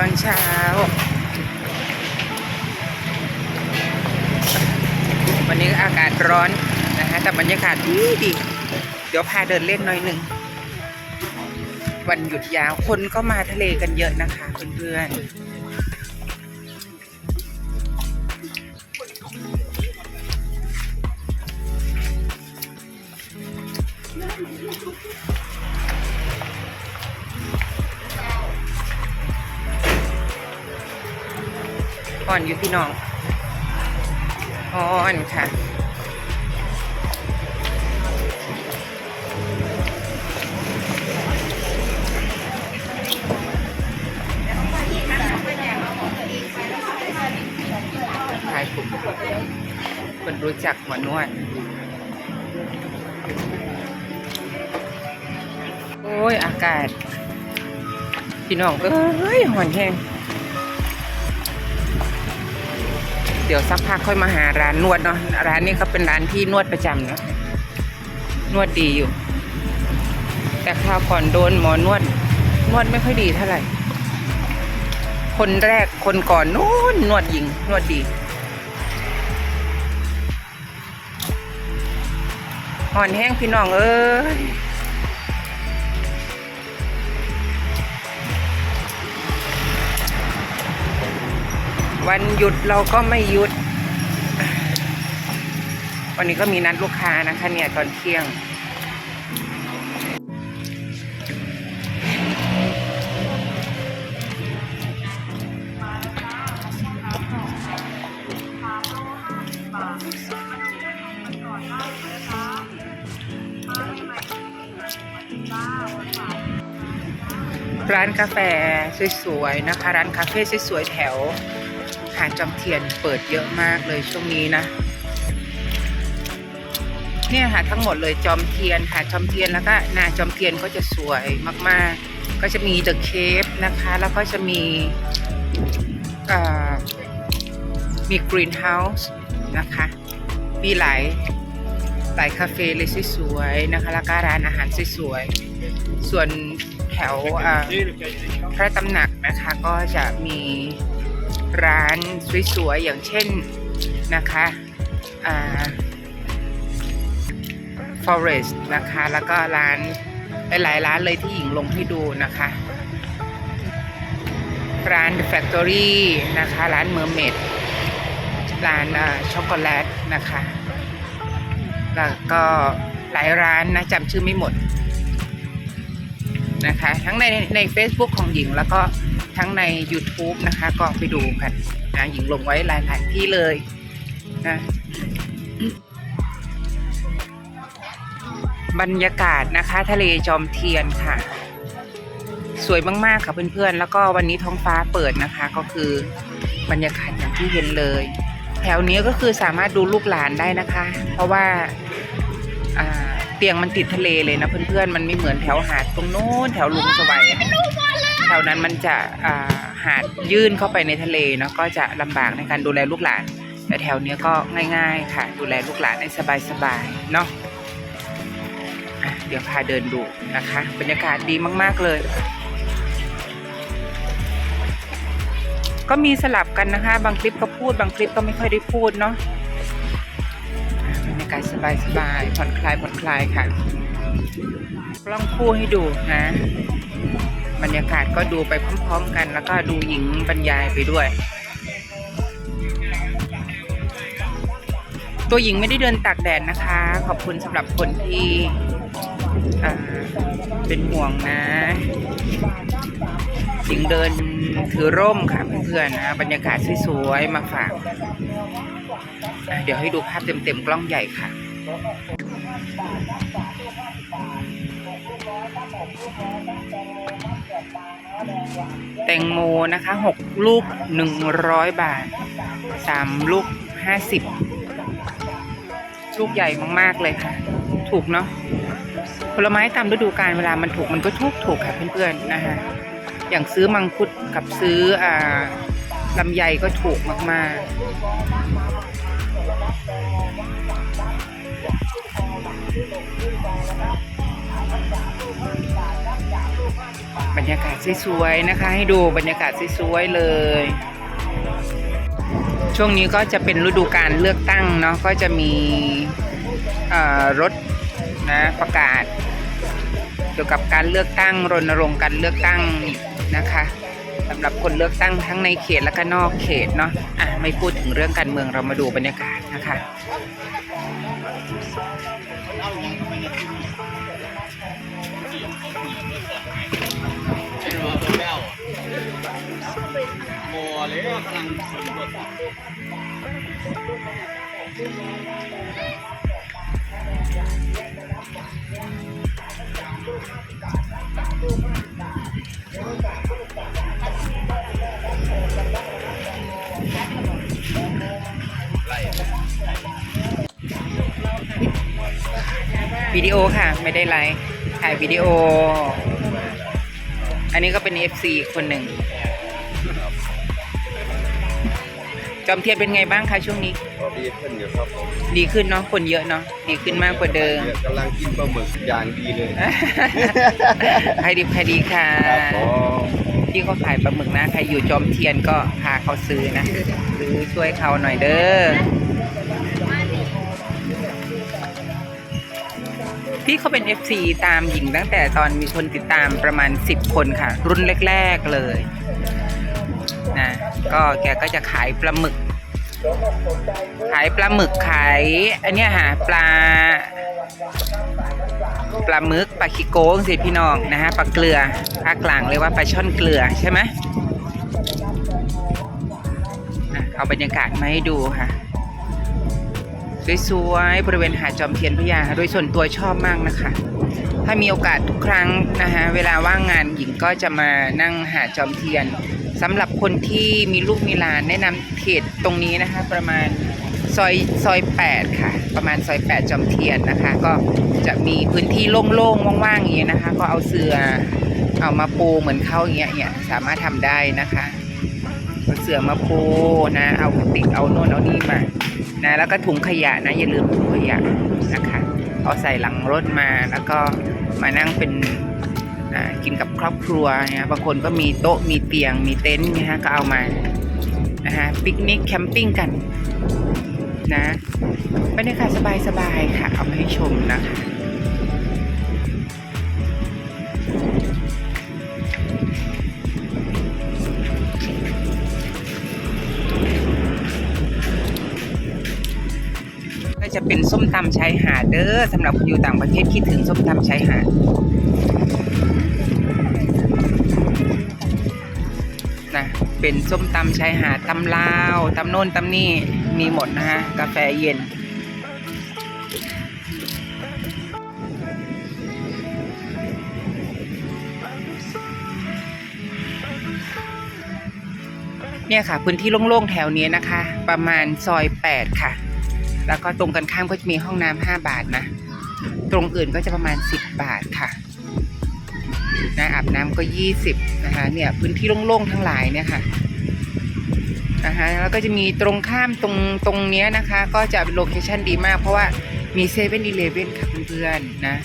ตอนเช้า วันนี้อากาศร้อนนะคะแต่บรรยากาศดีดี เดี๋ยวพาเดินเล่นหน่อยหนึ่ง วันหยุดยาวคนก็มาทะเลกันเยอะนะคะเพื่อนๆ อ่อนอยู่พี่น้องอ่อนค่ะขายถูกคนรู้จักหมอนวดโอ้ย อากาศ พี่น้องเอ้ยหอนแห้ง เดี๋ยวสักพักค่อยมาหาร้านนวดเนาะร้านนี้ก็เป็นร้านที่นวดประจำเนาะนวดดีอยู่ แต่คราวก่อนโดนหมอนวด นวดไม่ค่อยดีเท่าไหร่ คนแรกคนก่อนนู้นนวดหญิง นวดดีห่อนแห้งพี่น้องเอ้ย วันหยุดเราก็ไม่หยุด วันนี้ก็มีนัดลูกค้านะคะเนี่ยตอนเที่ยง ร้านกาแฟสวยๆนะคะ ร้านคาเฟ่สวยๆแถว หาดจอมเทียนเปิดเยอะมากเลยช่วงนี้นะ เนี่ยค่ะทั้งหมดเลยจอมเทียนหาดจอมเทียนแล้วก็นาจอมเทียนก็จะสวยมากๆ ก็จะมีเดอะเคฟนะคะ แล้วก็จะมีมีกรีนเฮาส์นะคะ มีหลายหลายคาเฟ่เลยสวยๆนะคะ แล้วก็ร้านอาหารสวยๆส่วนแถวพระตำหนักนะคะก็จะมี ร้านสวยๆ อย่างเช่นนะคะอ่า forest นะคะ แล้วก็ร้านหลายๆร้านเลยที่หญิงลงให้ดูนะคะ ร้าน The Factory นะคะ ร้าน Mermaid ร้านช็อกโกแลตนะคะ แล้วก็หลายร้านนะจำชื่อไม่หมดนะคะ ทั้งในใน Facebook ของหญิงแล้วก็ ทั้งใน YouTube นะคะ ก็ไปดูกันนะหญิงลงไว้หลาย ๆ ที่เลยนะบรรยากาศนะคะ ทะเลจอมเทียนค่ะ สวยมาก ๆ ค่ะเพื่อน ๆ แล้วก็วันนี้ท้องฟ้าเปิดนะคะ ก็คือบรรยากาศอย่างที่เห็นเลย แถวนี้ก็คือสามารถดูลูกหลานได้นะคะ เพราะว่าเตียงมันติดทะเลเลยนะเพื่อนๆ มันไม่เหมือนแถวหาดตรงโน้นแถวลุงสวัยอะ แถวนั้นมันจะาหาดยื่นเข้าไปในทะเลเนาะก็จะลำบากในการดูแลลูกหลาน แต่แถวเนี้ยก็ง่าย ๆ ค่ะ ดูแลลูกหลานได้สบายๆเนาะอะเดี๋ยวพาเดินดูนะคะ บรรยากาศดีมาก ๆ เลย ก็มีสลับกันนะคะ บางคลิปก็พูดบางคลิปก็ไม่ค่อยได้พูดเนาะบรรยากาศสบายๆผ่อนคลายผ่อนคลายค่ะ กล้องคู่ให้ดูนะ บรรยากาศก็ดูไปพร้อมๆกัน แล้วก็ดูหญิงบรรยายไปด้วย ตัวหญิงไม่ได้เดินตากแดดนะคะ ขอบคุณสำหรับคนที่เป็นห่วงนะหญิงเดินถือร่มค่ะเพื่อนๆนะบรรยากาศสวยๆมาฝากเดี๋ยวให้ดูภาพเต็มๆกล้องใหญ่ค่ะ แตงโมนะคะหกลูกหนึ่งร้อยบาทสามลูกห้าสิบลูกใหญ่มากๆเลยค่ะ ถูกเนาะผลไม้ตามฤดูกาลเวลามันถูกมันก็ถูกถูกค่ะเพื่อนๆนะคะอย่างซื้อมังคุดกับซื้ออ่าลำไยก็ถูกมากๆ รรยากาศสวยๆนะคะ ให้ดูบรรยากาศสวยๆเลย ช่วงนี้ก็จะเป็นฤดูการเลือกตั้งเนาะก็จะมีรถนะประกาศ เกี่ยวกับการเลือกตั้งรณรงค์การเลือกตั้งนะคะสำหรับคนเลือกตั้งทั้งในเขตและก็นอกเขตเนาะอะไม่พูดถึงเรื่องการเมืองเรามาดูบรรยากาศนะคะ วิดีโอค่ะ ไม่ได้ไลฟ์ถ่ายวิดีโอ อันนี้ก็เป็น FC คนหนึ่งจอมเทียนเป็นไงบ้างคะช่วงนี้ ดีขึ้นอยู่ครับผมดีขึ้นเนาะคนเยอะเนาะดีขึ้นมากกว่าเดิมเนี่ยกำลังกินปลาหมึกอย่างดีเลยใครดีใครดีค่ะครับผมที่เขาขายปลาหมึกนะใครอยู่จอมเทียนก็พาเขาซื้อนะซื้อช่วยเขาหน่อยเด้อพี่เขาเป็น FC ตามหญิงตั้งแต่ตอนมีคนติดตามประมาณ 10 คนค่ะ รุ่นแรก ๆเลยนะก็แกก็จะขายปลาหมึก ขายปลาหมึกขายอันเนี้ยค่ะปลา ปลาหมึกปลาคิโก้สิพี่น้องนะฮะปลาเกลือภาคกลางเรียกว่าปลาช่อนเกลือใช่ไหมอะเอาบรรยากาศมาให้ดูค่ะสวยๆบริเวณหาดจอมเทียนพระยาโดยส่วนตัวชอบมากนะคะ ถ้ามีโอกาสทุกครั้งนะคะเวลาว่างงานหญิงก็จะมานั่งหาดจอมเทียน สำหรับคนที่มีลูกมีหลานแนะนำเขตตรงนี้นะคะ ประมาณซอยซอย8ค่ะ ประมาณซอย8จอมเทียนนะคะ ก็จะมีพื้นที่โล่งๆว่างๆอย่างเงี้ยนะคะ ก็เอาเสือเอามาปูเหมือนเขาอย่างเงี้ยเนี่ยสามารถทำได้นะคะเอาเสือมาปูนะ เอาติกเอาโน่นเอานี่มานะแล้วก็ถุงขยะนะ อย่าลืมถุงขยะนะคะ เอาใส่หลังรถมาแล้วก็มานั่งเป็น กินกับครอบครัวนี่ยบางคนก็มีโต๊ะมีเตียงมีเต็นท์นะฮะก็เอามานะฮะปิกนิกแคมปิ้งกันนะบรรยากาศสบายๆค่ะ เอามาให้ชมนะคะก็จะเป็นส้มตำชายหาดเด้อสำหรับคนอยู่ต่างประเทศคิดถึงส้มตำชายหาด เป็นส้มตำชายหาดตำลาวตำโน่นตำนี่มีหมดนะฮะกาแฟเย็น เนี่ยค่ะ พื้นที่โล่งๆแถวนี้นะคะ ประมาณซอย 8 ค่ะ แล้วก็ตรงกันข้ามก็จะมีห้องน้ำห้าบาทนะ ตรงอื่นก็จะประมาณ 10 บาทค่ะ นะอาบน้ำก็ 20นะคะเนี่ยพื้นที่โล่งๆทั้งหลายเนี่ยค่ะนะคะแล้วก็จะมีตรงข้ามตรงตรงเนี้ยนะคะ ก็จะโลเคชั่นดีมาก เพราะว่ามีเซเว่นอีเลฟเว่นค่ะเพื่อนๆนะ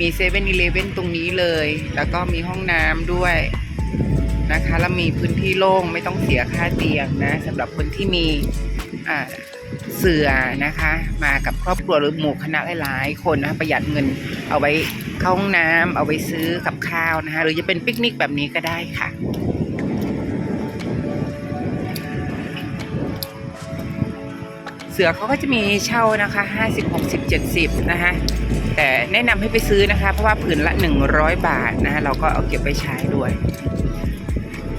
มีเซเว่นอีเลฟเว่นตรงนี้เลย แล้วก็มีห้องน้ำด้วยนะคะแล้วมีพื้นที่โล่งไม่ต้องเสียค่าเตียงนะสำหรับคนที่มีอ่า เสือนะคะ มากับครอบครัวหรือหมู่คณะหลายๆ คนนะคะประหยัดเงินเอาไว้เข้าห้องน้ำเอาไว้ซื้อกับข้าวนะคะ หรือจะเป็นปิกนิกแบบนี้ก็ได้ค่ะเสือเขาก็จะมีเช่านะคะ50 60 70 นะคะ แต่แนะนำให้ไปซื้อนะคะ เพราะว่าผืนละ 100 บาทนะคะเราก็เอาเก็บไปใช้ด้วย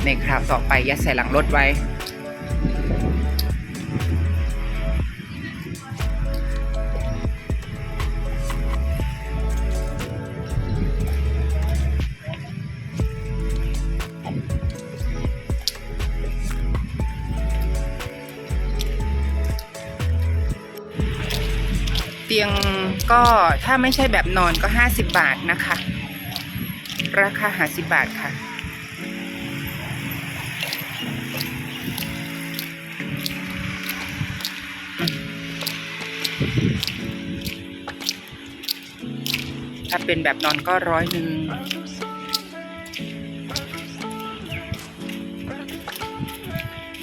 ในคราวต่อไปยัดใส่หลังรถไว้ ตียงก็ถ้าไม่ใช่แบบนอนก็ 50 บาทนะคะ ราคาหาสิบบาทค่ะ ถ้าเป็นแบบนอนก็ร้อยหนึ่ง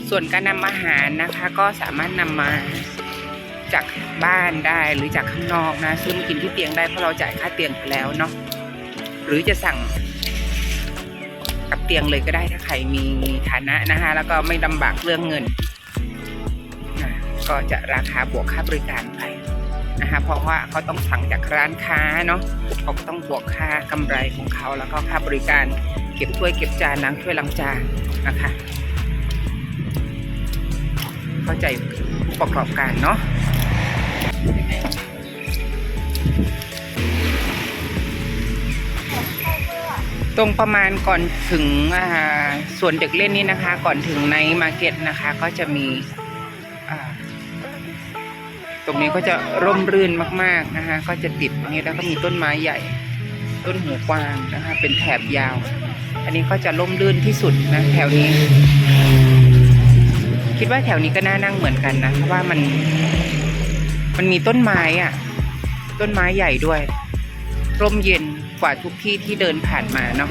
ส่วนการนำอาหารนะคะก็สามารถนำมา จากบ้านได้หรือจากข้างนอกนะซื้อมากินที่เตียงได้เพราะเราจ่ายค่าเตียงไปแล้วเนาะหรือจะสั่งกับเตียงเลยก็ได้ถ้าใครมีฐานะนะคะแล้วก็ไม่ลำบากเรื่องเงินก็จะราคาบวกค่าบริการไปนะคะเพราะว่าเขาต้องสั่งจากร้านค้าเนาะเขาต้องบวกค่ากำไรของเขาแล้วก็ค่าบริการเก็บถ้วยเก็บจานล้างถ้วยล้างจานนะคะ เข้าใจผู้ประกอบการเนาะ ตรงประมาณก่อนถึงส่วนเด็กเล่นนี่นะคะ ก่อนถึงในมาร์เก็ตนะคะ ก็จะมีตรงนี้ก็จะร่มรื่นมาก ๆนะคะ ก็จะติดนี่แล้วก็มีต้นไม้ใหญ่ ต้นหัวกวางนะคะ เป็นแถบยาว อันนี้ก็จะร่มรื่นที่สุดนะแถวนี้ คิดว่าแถวนี้ก็น่านั่งเหมือนกันนะเพราะว่ามัน มันมีต้นไม้อะต้นไม้ใหญ่ด้วยร่มเย็นกว่าทุกที่ที่เดินผ่านมาเนาะ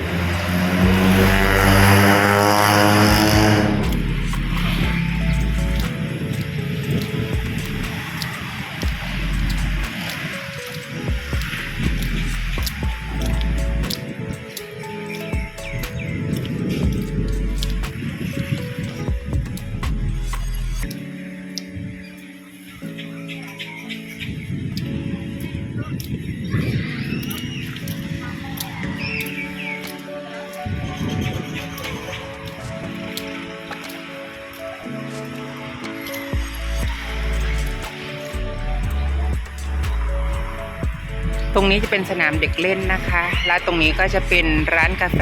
ตรงนี้จะเป็นสนามเด็กเล่นนะคะและตรงนี้ก็จะเป็นร้านกาแฟ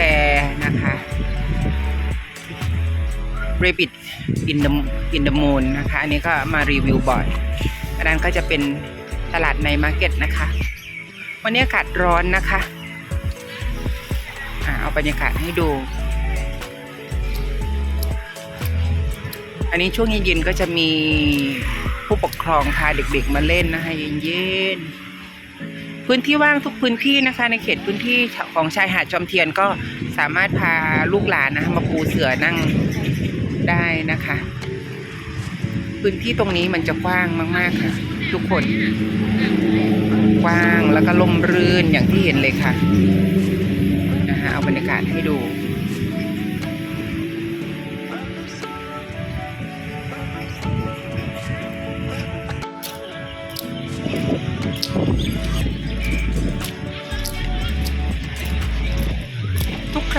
นะคะ Rabbit in the in the moon นะคะ อันนี้ก็มารีวิวบ่อย อันนั้นก็จะเป็นตลาดในมาร์เก็ตนะคะ วันนี้อากาศร้อนนะคะอ่าเอาบรรยากาศให้ดู อันนี้ช่วงเย็นๆก็จะมีผู้ปกครองพาเด็กๆมาเล่นนะคะเย็นๆ พื้นที่ว่างทุกพื้นที่นะคะ ในเขตพื้นที่ของชายหาดจอมเทียนก็สามารถพาลูกหลานนะคะมาปูเสือนั่งได้นะคะ พื้นที่ตรงนี้มันจะกว้างมากๆค่ะ ทุกคนกว้างแล้วก็ลมรื่นอย่างที่เห็นเลยค่ะนะคะเอาบรรยากาศให้ดู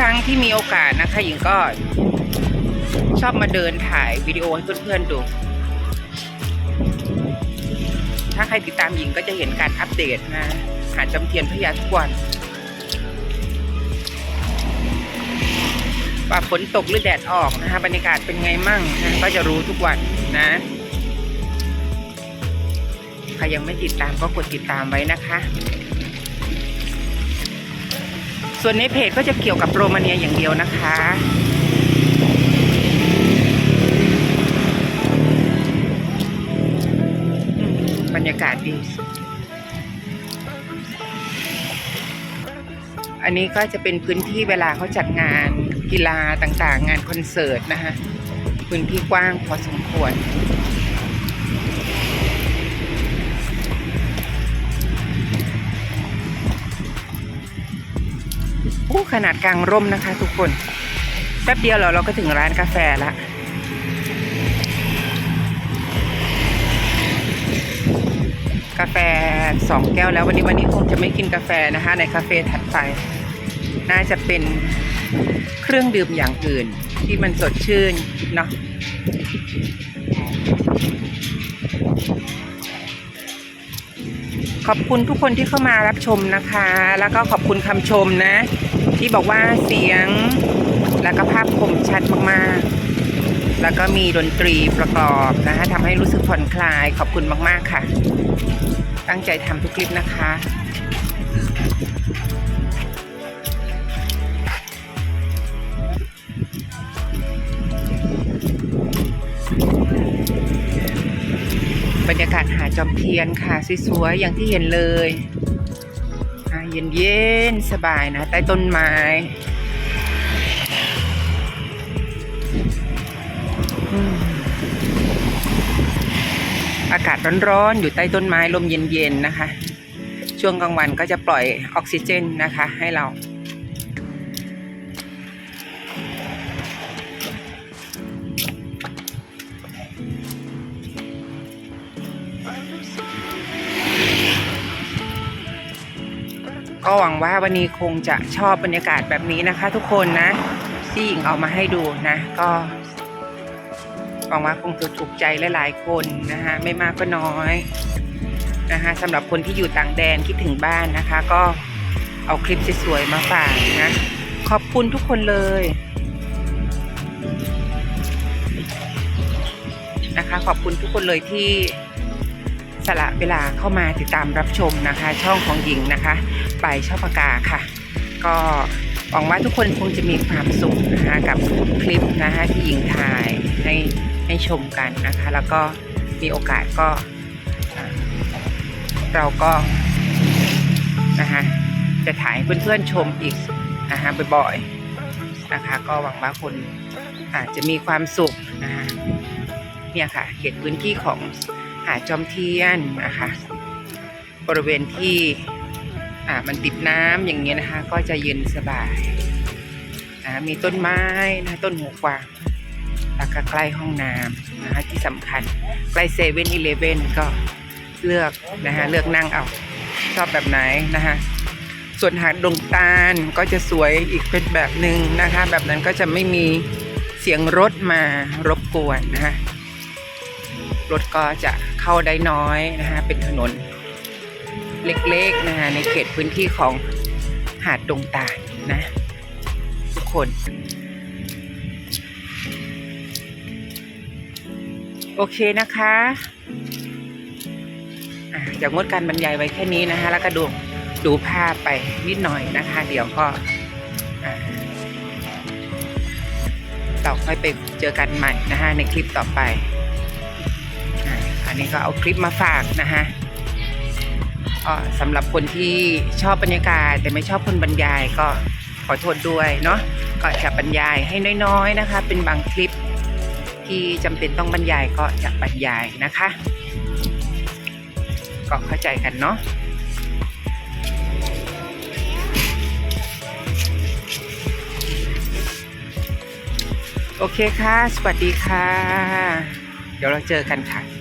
ครั้งที่มีโอกาสนะคะหญิงก็ชอบมาเดินถ่ายวิดีโอให้เพื่อนๆดู ถ้าใครติดตามหญิงก็จะเห็นการอัปเดตนะ หาดจำเทียนพยาทุกวันว่าฝนตกหรือแดดออกนะคะบรรยากาศเป็นไงมั่งนะก็จะรู้ทุกวันนะ ใครยังไม่ติดตามก็กดติดตามไว้นะคะ ส่วนในเพจก็จะเกี่ยวกับโรมาเนียอย่างเดียวนะคะ บรรยากาศดี อันนี้ก็จะเป็นพื้นที่เวลาเขาจัดงานกีฬาต่างๆ งานคอนเสิร์ตนะคะ พื้นที่กว้างพอสมควร อู้ขนาดกลางร่มนะคะ ทุกคนแป๊บเดียวเราเราก็ถึงร้านกาแฟละกาแฟสองแก้วแล้ววันนี้วันนี้คงจะไม่กินกาแฟนะคะ ในคาเฟ่ถัดไป น่าจะเป็นเครื่องดื่มอย่างอื่น ที่มันสดชื่นเนาะขอบคุณทุกคนที่เข้ามารับชมนะคะ แล้วก็ขอบคุณคำชมนะ ที่บอกว่าเสียงแล้วก็ภาพคมชัดมากๆ แล้วก็มีดนตรีประกอบนะคะทำให้รู้สึกผ่อนคลายขอบคุณมากๆค่ะ ตั้งใจทำทุกคลิปนะคะบรรยากาศหาดจอมเทียนค่ะสวยๆอย่างที่เห็นเลย เย็นเย็นสบายนะ ใต้ต้นไม้อากาศร้อนๆ อยู่ใต้ต้นไม้ลมเย็นๆ นะคะ ช่วงกลางวันก็จะปล่อยออกซิเจนนะคะ ให้เรา ก็หวังว่าวันนี้คงจะชอบบรรยากาศแบบนี้นะคะ ทุกคนนะที่หญิงเอามาให้ดูนะ ก็หวังว่าคงจะถูกใจหลายๆคนนะคะไม่มากก็น้อยนะคะสำหรับคนที่อยู่ต่างแดนคิดถึงบ้านนะคะ ก็เอาคลิปสวยๆมาฝากนะขอบคุณทุกคนเลยนะคะ ขอบคุณทุกคนเลยที่สละเวลาเข้ามาติดตามรับชมนะคะ ช่องของหญิงนะคะ ไปชอบปากกาค่ะ ก็หวังว่าทุกคนคงจะมีความสุขนะคะกับคลิปนะคะที่หญิงถ่ายให้ให้ชมกันนะคะ แล้วก็มีโอกาสก็ เราก็นะคะจะถ่ายเพื่อนๆชมอีกนะคะบ่อยๆนะคะ ก็หวังว่าคนอาจจะมีความสุขนะคะเนี่ยค่ะเขตพื้นที่ของหาดจอมเทียนนะคะ บริเวณที่ อ่ามันติดน้ำอย่างเงี้ยนะคะ ก็จะเย็นสบายนะมีต้นไม้นะต้นหัวกวางแล้วก็ใกล้ห้องน้ำนะคะที่สำคัญใกล้เซเว่นอีเลเว่นก็เลือกนะคะเลือกนั่งเอาชอบแบบไหนนะคะส่วนหาดดงตาลก็จะสวยอีกเป็นแบบหนึ่งนะคะ แบบนั้นก็จะไม่มีเสียงรถมารบกวนนะคะรถก็จะเข้าได้น้อยนะคะเป็นถนน เล็กๆนะคะในเขตพื้นที่ของหาดดงตาลนะ ทุกคน โอเคนะคะอะอย่างงดการบรรยายไว้แค่นี้นะคะ แล้วก็ดูดูภาพไปนิดหน่อยนะคะ เดี๋ยวก็อ่าเราค่อยไปเจอกันใหม่นะคะในคลิปต่อไป อันนี้ก็เอาคลิปมาฝากนะคะ สำหรับคนที่ชอบบรรยากาศ แต่ไม่ชอบคนบรรยายก็ขอโทษด้วยเนาะก็จะบรรยายให้น้อยๆนะคะ เป็นบางคลิปที่จำเป็นต้องบรรยายก็จะบรรยายนะคะก็เข้าใจกันเนาะโอเคค่ะ สวัสดีค่ะ เดี๋ยวเราเจอกันค่ะ